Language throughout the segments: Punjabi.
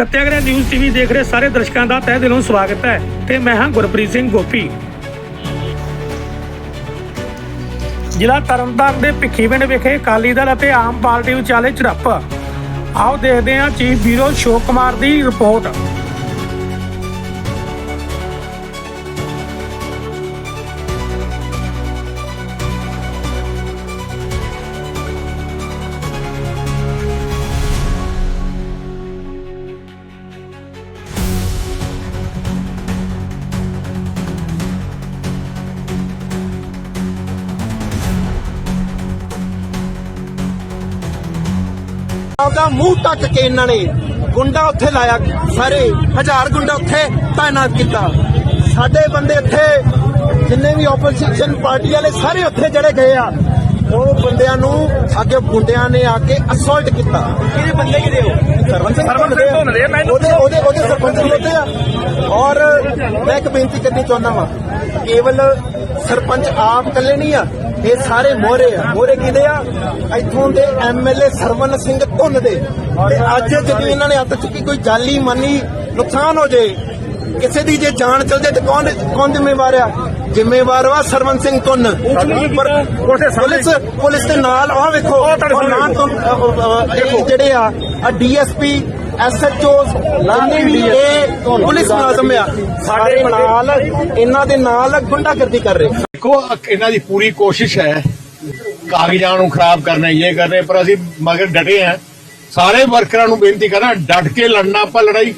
ਸੱਤਿਆਗ੍ਰਹਿ ਨਿਊਜ਼ ਟੀਵੀ ਦੇਖ ਰਹੇ ਸਾਰੇ ਦਰਸ਼ਕਾਂ ਦਾ ਤਹਿ ਦਿਲੋਂ ਸਵਾਗਤ ਹੈ ਤੇ ਮੈਂ ਹਾਂ ਗੁਰਪ੍ਰੀਤ ਸਿੰਘ ਗੋਪੀ। ਜ਼ਿਲ੍ਹਾ ਤਰਨਤਾਰਨ ਦੇ ਭਿੱਖੀਵਿੰਡ ਵਿਖੇ ਅਕਾਲੀ ਦਲ ਅਤੇ ਆਮ ਪਾਰਟੀ ਵਿਚਾਲੇ ਝੜਪ। ਆਓ ਦੇਖਦੇ ਹਾਂ ਚੀਫ ਬਿਊਰੋ ਸ਼ੋਕ ਕੁਮਾਰ ਦੀ ਰਿਪੋਰਟ। ਆਪਦਾ ਮੂੰਹ ਟੱਕ ਕੇ ਇਹਨਾਂ ਨੇ ਗੁੰਡਾ ਉੱਥੇ ਲਾਇਆ ਸਾਰੇ ਹਜ਼ਾਰ ਗੁੰਡਾ ਉੱਥੇ ਤਾਇਨਾਤ ਕੀਤਾ। ਸਾਡੇ ਬੰਦੇ ਇੱਥੇ ਜਿੰਨੇ ਵੀ ਆਪੋਜੀਸ਼ਨ ਪਾਰਟੀ ਵਾਲੇ ਸਾਰੇ ਉੱਥੇ ਜਿਹੜੇ ਗਏ ਆ। ਉਹ ਬੰਦਿਆਂ ਨੂੰ ਅੱਗੇ ਗੁੰਡਿਆਂ ਨੇ ਆ ਕੇ ਅਸੌਲਟ ਕੀਤਾ। ਕਿਹਦੇ ਬੰਦੇ ਕਿਹਦੇ ਹੋ? ਸਰਵਨ ਸਿੰਘ ਸਰਵਨ ਸਿੰਘ ਧੁੰਨਦੇ ਉਹਦੇ ਉਹਦੇ ਉਹਦੇ ਸਰਪੰਚ ਖਲੋਤੇ ਆ। ਔਰ ਮੈਂ ਇੱਕ ਬੇਨਤੀ ਕਰਨੀ ਚਾਹੁੰਦਾ ਵਾਂ ਕੇਵਲ ਸਰਪੰਚ ਆਪ ਇਕੱਲੇ ਨਹੀਂ ਆ ਇਹ ਸਾਰੇ ਮੋਹਰੇ ਆ। ਮੋਹਰੇ ਕਿਹਦੇ ਆ? ਇੱਥੋਂ ਦੇ ਐਮਐਲਏ ਸਰਵਨ ਸਿੰਘ ਧੁੰਨ ਦੇ। ਤੇ ਅੱਜ ਜਦੋਂ ਇਹਨਾਂ ਨੇ ਹੱਥ ਚੁੱਕੀ ਕੋਈ ਜਾਲੀ ਮਾਨੀ ਨੁਕਸਾਨ ਹੋ ਜੇ ਕਿਸੇ ਦੀ ਜੇ ਜਾਨ ਚਲ ਜੇ ਤੇ ਕੌਣ ਕੌਣ ਜ਼ਿੰਮੇਵਾਰ ਆ? ਜ਼ਿੰਮੇਵਾਰ ਵਾ ਸਰਵਨ ਸਿੰਘ ਧੁੰਨ। ਪਰ ਪੁਲਿਸ ਪੁਲਿਸ ਦੇ ਨਾਲ ਆਹ ਵੇਖੋ ਤੋਂ ਜਿਹੜੇ ਆ ਆ ਡੀਐਸਪੀ ਐਸਐਚਓ ਲਾਣੇ ਵੀ ਇਹ ਪੁਲਿਸ ਮੁਲਾਜ਼ਮ ਆ। ਸਾਡੇ ਨਾਲ ਇਹਨਾਂ ਦੇ ਨਾਲ ਗੁੰਡਾਗਰਦੀ ਕਰ ਰਹੇ। ਦੇਖੋ ਇਹਨਾਂ ਦੀ ਪੂਰੀ ਕੋਸ਼ਿਸ਼ ਹੈ ਕਾਗਜ਼ਾਂ ਨੂੰ ਖਰਾਬ ਕਰਨਾ ਇਹ ਕਰਨੇ ਪਰ ਅਸੀਂ ਮਗਰ ਡਟੇ ਆ ਸਾਰੇ ਵਰਕਰਾਂ ਨੂੰ ਬੇਨਤੀ ਕਰਨਾ ਡਟ ਕੇ ਲੜਨਾ ਆਪਾਂ ਲੜਾਈ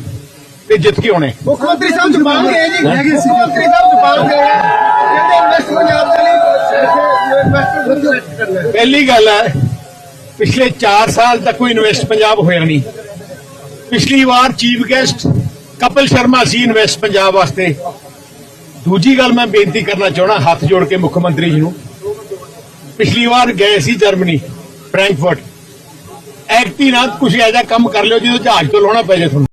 ਤੇ ਜਿੱਤ ਕੇ ਆਉਣੇ। ਮੁੱਖ ਮੰਤਰੀ ਸਾਹਿਬ ਜੁਬਾਨ ਗਏ ਜੀ। ਮੁੱਖ ਮੰਤਰੀ ਸਾਹਿਬ ਜੁਬਾਨ ਗਏ ਕਹਿੰਦੇ ਇਨਵੈਸਟ ਪੰਜਾਬ ਦੇ ਲਈ ਪਹਿਲੀ ਗੱਲ ਹੈ ਪਿਛਲੇ 4 ਸਾਲ ਤੱਕ ਕੋਈ ਇਨਵੈਸਟ ਪੰਜਾਬ ਹੋਇਆ ਨਹੀਂ। ਪਿਛਲੀ ਵਾਰ ਚੀਫ ਗੈਸਟ ਕਪਿਲ ਸ਼ਰਮਾ ਸੀ ਇਨਵੈਸਟ ਪੰਜਾਬ ਵਾਸਤੇ। ਦੂਜੀ ਗੱਲ ਮੈਂ ਬੇਨਤੀ ਕਰਨਾ ਚਾਹਣਾ ਹੱਥ ਜੋੜ ਕੇ ਮੁੱਖ ਮੰਤਰੀ ਜੀ ਨੂੰ। ਪਿਛਲੀ ਵਾਰ ਗਏ ਸੀ ਜਰਮਨੀ, ਫ੍ਰੈਂਕਫਰਟ। ਐਕਟੀ ਨਾਲ ਕੁਝ ਐਜਾ ਕੰਮ ਕਰ ਲਿਓ ਜਿਹਦੇ ਜਹਾਜ਼ ਤੋਂ ਲਾਉਣਾ ਪੈ ਜੇ ਤੁਹਾਨੂੰ।